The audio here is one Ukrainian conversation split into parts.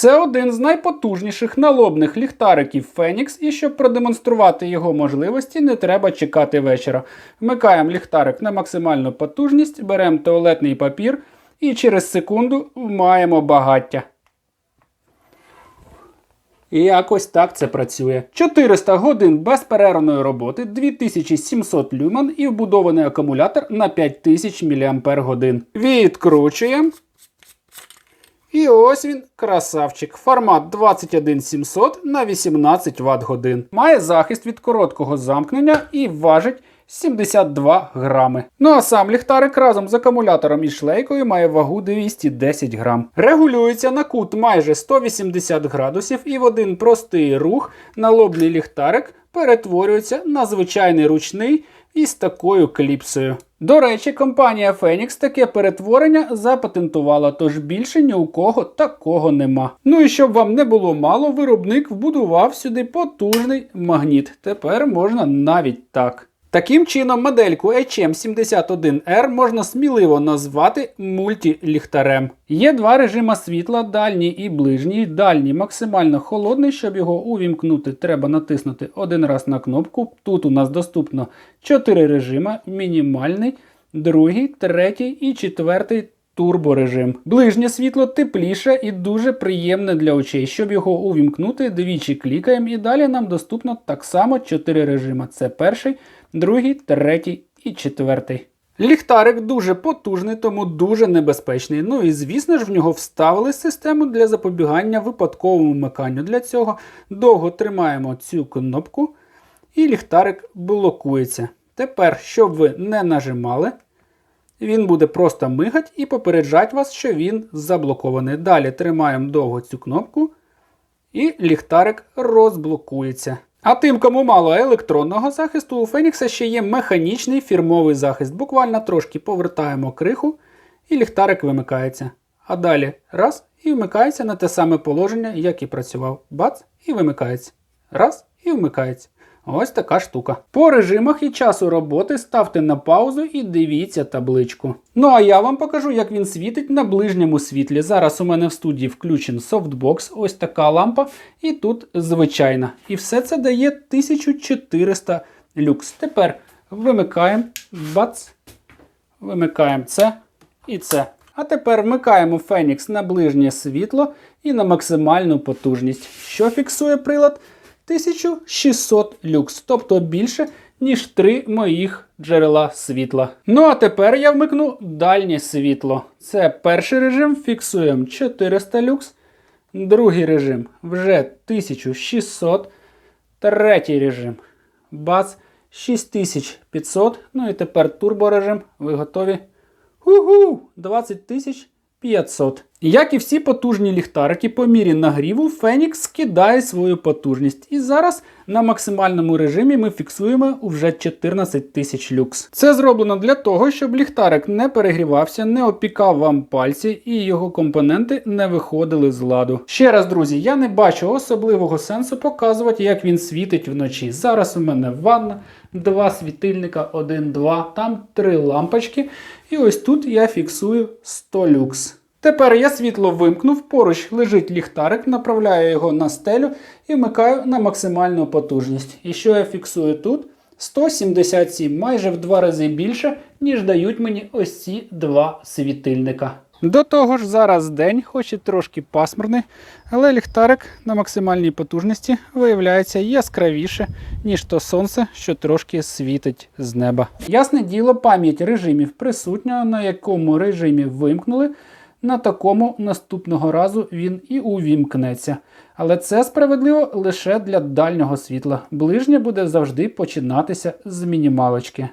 Це один з найпотужніших налобних ліхтариків Phoenix, і щоб продемонструвати його можливості, не треба чекати вечора. Вмикаємо ліхтарик на максимальну потужність, беремо туалетний папір і через секунду маємо багаття. І якось так це працює. 400 годин безперервної роботи, 2700 люмен і вбудований акумулятор на 5000 мАч. Відкручуємо. І ось він, красавчик. Формат 21700 на 18 Вт годин. Має захист від короткого замкнення і важить 72 грами. Ну а сам ліхтарик разом з акумулятором і шлейкою має вагу 210 грам. Регулюється на кут майже 180 градусів і в один простий рух налобний ліхтарик перетворюється на звичайний ручний із такою кліпсою. До речі, компанія Phoenix таке перетворення запатентувала, тож більше ні у кого такого нема. Ну і щоб вам не було мало, виробник вбудував сюди потужний магніт. Тепер можна навіть так. Таким чином, модельку HM71R можна сміливо назвати мультіліхтарем. Є два режима світла, дальній і ближній. Дальній максимально холодний, щоб його увімкнути, треба натиснути один раз на кнопку. Тут у нас доступно 4 режима: мінімальний, другий, третій і четвертий турборежим. Ближнє світло тепліше і дуже приємне для очей. Щоб його увімкнути, двічі клікаємо і далі нам доступно так само 4 режима. Це перший, другий, третій і четвертий. Ліхтарик дуже потужний, тому дуже небезпечний. Ну і звісно ж в нього вставили систему для запобігання випадковому вмиканню. Для цього довго тримаємо цю кнопку і ліхтарик блокується. Тепер, щоб ви не нажимали, він буде просто мигати і попереджати вас, що він заблокований. Далі тримаємо довго цю кнопку, і ліхтарик розблокується. А тим, кому мало електронного захисту, у Фенікса ще є механічний фірмовий захист. Буквально трошки повертаємо криху, і ліхтарик вимикається. А далі раз і вмикається на те саме положення, як і працював. Бац, і вимикається. Раз і вмикається. Ось така штука. По режимах і часу роботи ставте на паузу і дивіться табличку. Ну а я вам покажу, як він світить на ближньому світлі. Зараз у мене в студії включен софтбокс, ось така лампа, і тут звичайна. І все це дає 1400 люкс. Тепер вимикаємо, бац, вимикаємо це і це. А тепер вмикаємо Фенікс на ближнє світло і на максимальну потужність. Що фіксує прилад? 1600 люкс, тобто більше, ніж три моїх джерела світла. Ну а тепер я вмикну дальнє світло. Це перший режим, фіксуємо 400 люкс. Другий режим вже 1600. Третій режим. Бац 6500. Ну і тепер турборежим. Ви готові? Угу! 20 тисяч 500. Як і всі потужні ліхтарики, по мірі нагріву Фенікс скидає свою потужність. І зараз на максимальному режимі ми фіксуємо вже 14 тисяч люкс. Це зроблено для того, щоб ліхтарик не перегрівався, не опікав вам пальці і його компоненти не виходили з ладу. Ще раз, друзі, я не бачу особливого сенсу показувати, як він світить вночі. Зараз у мене ванна, два світильника, один, два, там три лампочки. І ось тут я фіксую 100 люкс. Тепер я світло вимкнув, поруч лежить ліхтарик, направляю його на стелю і вмикаю на максимальну потужність. І що я фіксую тут? 177, майже в два рази більше, ніж дають мені ось ці два світильника. До того ж, зараз день, хоч і трошки пасмурний, але ліхтарик на максимальній потужності виявляється яскравіше, ніж то сонце, що трошки світить з неба. Ясне діло, пам'ять режимів присутня, на якому режимі вимкнули. На такому наступного разу він і увімкнеться. Але це справедливо лише для дальнього світла. Ближнє буде завжди починатися з мінімалочки.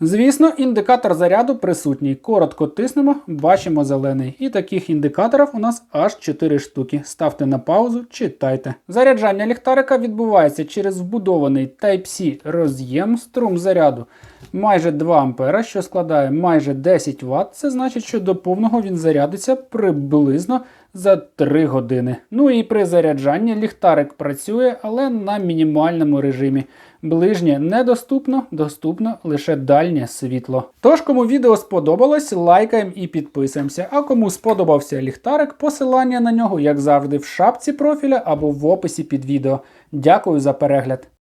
Звісно, індикатор заряду присутній. Коротко тиснемо, бачимо зелений. І таких індикаторів у нас аж 4 штуки. Ставте на паузу, читайте. Заряджання ліхтарика відбувається через вбудований Type-C роз'єм струм заряду майже 2 А, що складає майже 10 Вт. Це значить, що до повного він зарядиться приблизно за 3 години. Ну і при заряджанні ліхтарик працює, але на мінімальному режимі. Ближнє недоступно, доступно лише дальнє світло. Тож, кому відео сподобалось, лайкаємо і підписуємося. А кому сподобався ліхтарик, посилання на нього, як завжди, в шапці профіля або в описі під відео. Дякую за перегляд.